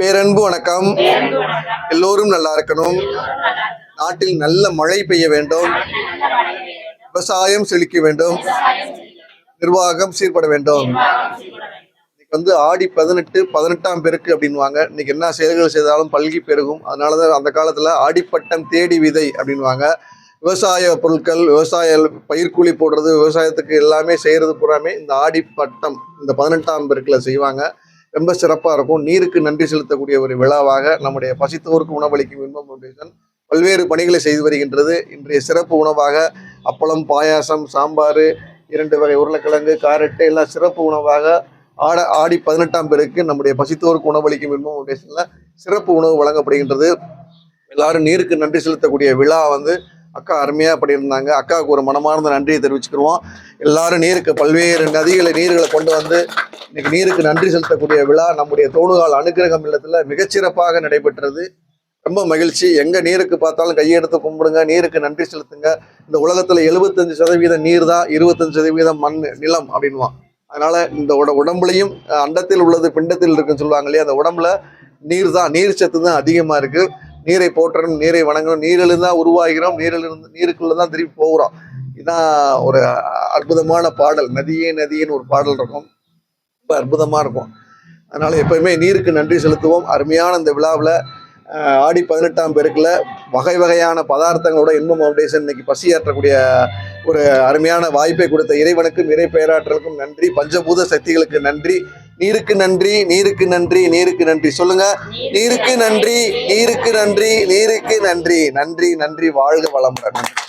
பேரன்பு வணக்கம். எல்லோரும் நல்லா இருக்கணும். நாட்டில் நல்ல மழை பெய்ய வேண்டும். விவசாயம் செழிக்க வேண்டும். நிர்வாகம் சீர்பட வேண்டும். இன்னைக்கு வந்து ஆடி பதினெட்டு பதினெட்டாம் பெருக்கு அப்படின்வாங்க இன்னைக்கு என்ன செயல்கள் செய்தாலும் பல்கி பெருகும். அதனாலதான் அந்த காலத்துல ஆடிப்பட்டம் தேடி விதை அப்படின்வாங்க விவசாய பொருட்கள் விவசாய பயிர்க்கூலி போடுறது விவசாயத்துக்கு எல்லாமே செய்யறது பூராமே இந்த ஆடிப்பட்டம் இந்த பதினெட்டாம் பெருக்குல செய்வாங்க. ரொம்ப சிறப்பாக இருக்கும். நீருக்கு நன்றி செலுத்தக்கூடிய ஒரு விழாவாக நம்முடைய பசித்தோருக்கு உணவளிக்கும் இன்பம் ஃபவுண்டேஷன் பல்வேறு பணிகளை செய்து வருகின்றது. இன்றைய சிறப்பு உணவாக அப்பளம் பாயாசம் சாம்பார் இரண்டு வகை உருளைக்கிழங்கு காரட்டு எல்லாம் சிறப்பு உணவாக ஆட ஆடி பதினெட்டாம் பேருக்கு நம்முடைய பசித்தோருக்கு உணவளிக்கும் இன்பம் ஃபவுண்டேஷனில் சிறப்பு உணவு வழங்கப்படுகின்றது. எல்லாரும் நீருக்கு நன்றி செலுத்தக்கூடிய விழா வந்து அக்கா அருமையாக பண்ணியிருந்தாங்க. அக்காவுக்கு ஒரு மனமார்ந்த நன்றியை தெரிவிச்சுக்கிறோம் எல்லாரும் நீருக்கு பல்வேறு நதிகளை நீர்களை கொண்டு வந்து இன்னைக்கு நீருக்கு நன்றி செலுத்தக்கூடிய விழா நம்முடைய தோணுகால் அனுகிரகம் இல்லத்தில் மிகச்சிறப்பாக நடைபெற்றது. ரொம்ப மகிழ்ச்சி. எங்கே நீருக்கு பார்த்தாலும் கையெடுத்து கும்பிடுங்க நீருக்கு நன்றி செலுத்துங்க. இந்த உலகத்தில் எழுபத்தஞ்சு சதவீதம் நீர் தான் இருபத்தஞ்சு சதவீதம் மண் நிலம் அப்படின்வான் அதனால இந்த உட உடம்புலையும் அண்டத்தில் உள்ளது பிண்டத்தில் இருக்குன்னு சொல்லுவாங்க இல்லையா அந்த உடம்புல நீர் தான் நீர் சத்து தான் அதிகமாக இருக்குது நீரை போற்றணும் நீரை வணங்கணும் நீரிலிருந்து தான் உருவாகிறோம் நீரிலிருந்து நீருக்குள்ளதான் திருப்பி போகிறோம். இதான் ஒரு அற்புதமான பாடல். நதியே நதியேன்னு ஒரு பாடல் இருக்கும். ரொம்ப அற்புதமா இருக்கும். அதனால எப்பயுமே நீருக்கு நன்றி செலுத்துவோம். அருமையான இந்த விழாவில் ஆடி பதினெட்டாம் பெருக்கில் வகை வகையான பதார்த்தங்களோட இன்பம் ஃபவுண்டேஷன் இன்னைக்கு பசியாற்றக்கூடிய ஒரு அருமையான வாய்ப்பை கொடுத்த இறைவனுக்கும் இறை பெயராற்றலுக்கும் நன்றி. பஞ்சபூத சக்திகளுக்கு நன்றி. நீருக்கு நன்றி நீருக்கு நன்றி நீருக்கு நன்றி. சொல்லுங்க. நீருக்கு நன்றி நீருக்கு நன்றி நீருக்கு நன்றி. நன்றி நன்றி. வாழ்க வளமுடன்.